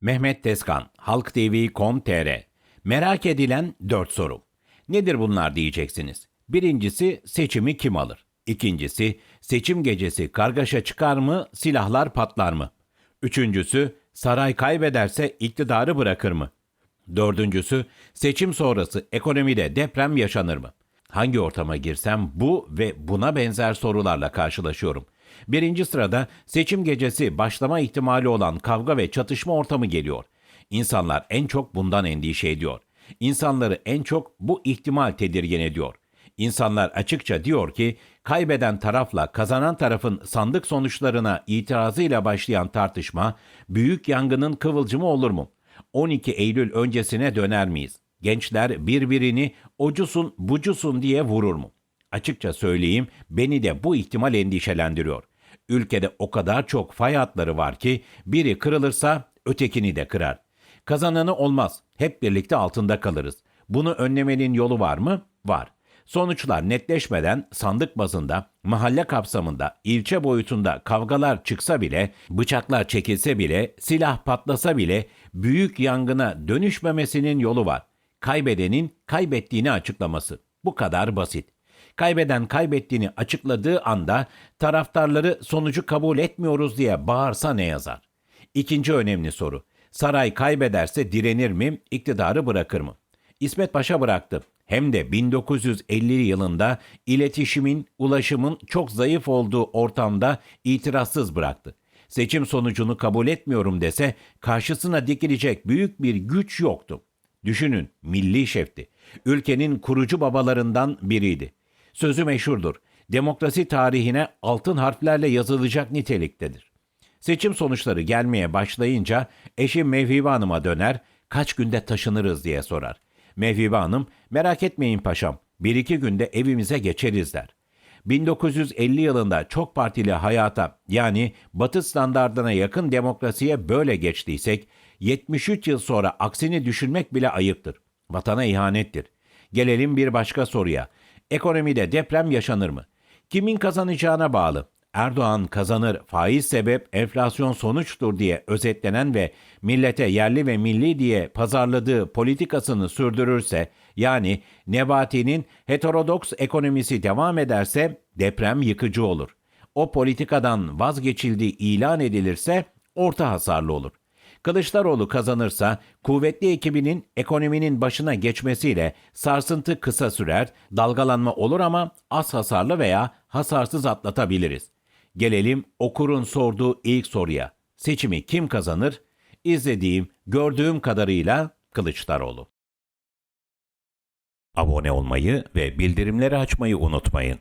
Mehmet Tezkan, Halk TV.com.tr Merak edilen 4 soru. Nedir bunlar diyeceksiniz. Birincisi seçimi kim alır? İkincisi seçim gecesi kargaşa çıkar mı, silahlar patlar mı? Üçüncüsü saray kaybederse iktidarı bırakır mı? Dördüncüsü seçim sonrası ekonomide deprem yaşanır mı? Hangi ortama girsem bu ve buna benzer sorularla karşılaşıyorum. Birinci sırada seçim gecesi başlama ihtimali olan kavga ve çatışma ortamı geliyor. İnsanlar en çok bundan endişe ediyor. İnsanları en çok bu ihtimal tedirgin ediyor. İnsanlar açıkça diyor ki kaybeden tarafla kazanan tarafın sandık sonuçlarına itirazıyla başlayan tartışma büyük yangının kıvılcımı olur mu? 12 Eylül öncesine döner miyiz? Gençler birbirini ocusun bucusun diye vurur mu? Açıkça söyleyeyim beni de bu ihtimal endişelendiriyor. Ülkede o kadar çok fay hatları var ki biri kırılırsa ötekini de kırar. Kazananı olmaz. Hep birlikte altında kalırız. Bunu önlemenin yolu var mı? Var. Sonuçlar netleşmeden sandık bazında, mahalle kapsamında, ilçe boyutunda kavgalar çıksa bile, bıçaklar çekilse bile, silah patlasa bile büyük yangına dönüşmemesinin yolu var. Kaybedenin kaybettiğini açıklaması. Bu kadar basit. Kaybeden kaybettiğini açıkladığı anda taraftarları sonucu kabul etmiyoruz diye bağırsa ne yazar? İkinci önemli soru. Saray kaybederse direnir mi, iktidarı bırakır mı? İsmet Paşa bıraktı. Hem de 1950 yılında iletişimin, ulaşımın çok zayıf olduğu ortamda itirazsız bıraktı. Seçim sonucunu kabul etmiyorum dese karşısına dikilecek büyük bir güç yoktu. Düşünün, milli şefti. Ülkenin kurucu babalarından biriydi. Sözü meşhurdur. Demokrasi tarihine altın harflerle yazılacak niteliktedir. Seçim sonuçları gelmeye başlayınca eşim Mevhibe Hanım'a döner, kaç günde taşınırız diye sorar. Mevhibe Hanım, merak etmeyin paşam, bir iki günde evimize geçeriz der. 1950 yılında çok partili hayata yani batı standardına yakın demokrasiye böyle geçtiysek 73 yıl sonra aksini düşünmek bile ayıptır. Vatana ihanettir. Gelelim bir başka soruya. Ekonomide deprem yaşanır mı? Kimin kazanacağına bağlı. Erdoğan kazanır, faiz sebep, enflasyon sonuçtur diye özetlenen ve millete yerli ve milli diye pazarladığı politikasını sürdürürse, yani Nebati'nin heterodoks ekonomisi devam ederse deprem yıkıcı olur. O politikadan vazgeçildiği ilan edilirse orta hasarlı olur. Kılıçdaroğlu kazanırsa kuvvetli ekibinin ekonominin başına geçmesiyle sarsıntı kısa sürer, dalgalanma olur ama az hasarlı veya hasarsız atlatabiliriz. Gelelim okurun sorduğu ilk soruya. Seçimi kim kazanır? İzlediğim, gördüğüm kadarıyla Kılıçdaroğlu. Abone olmayı ve bildirimleri açmayı unutmayın.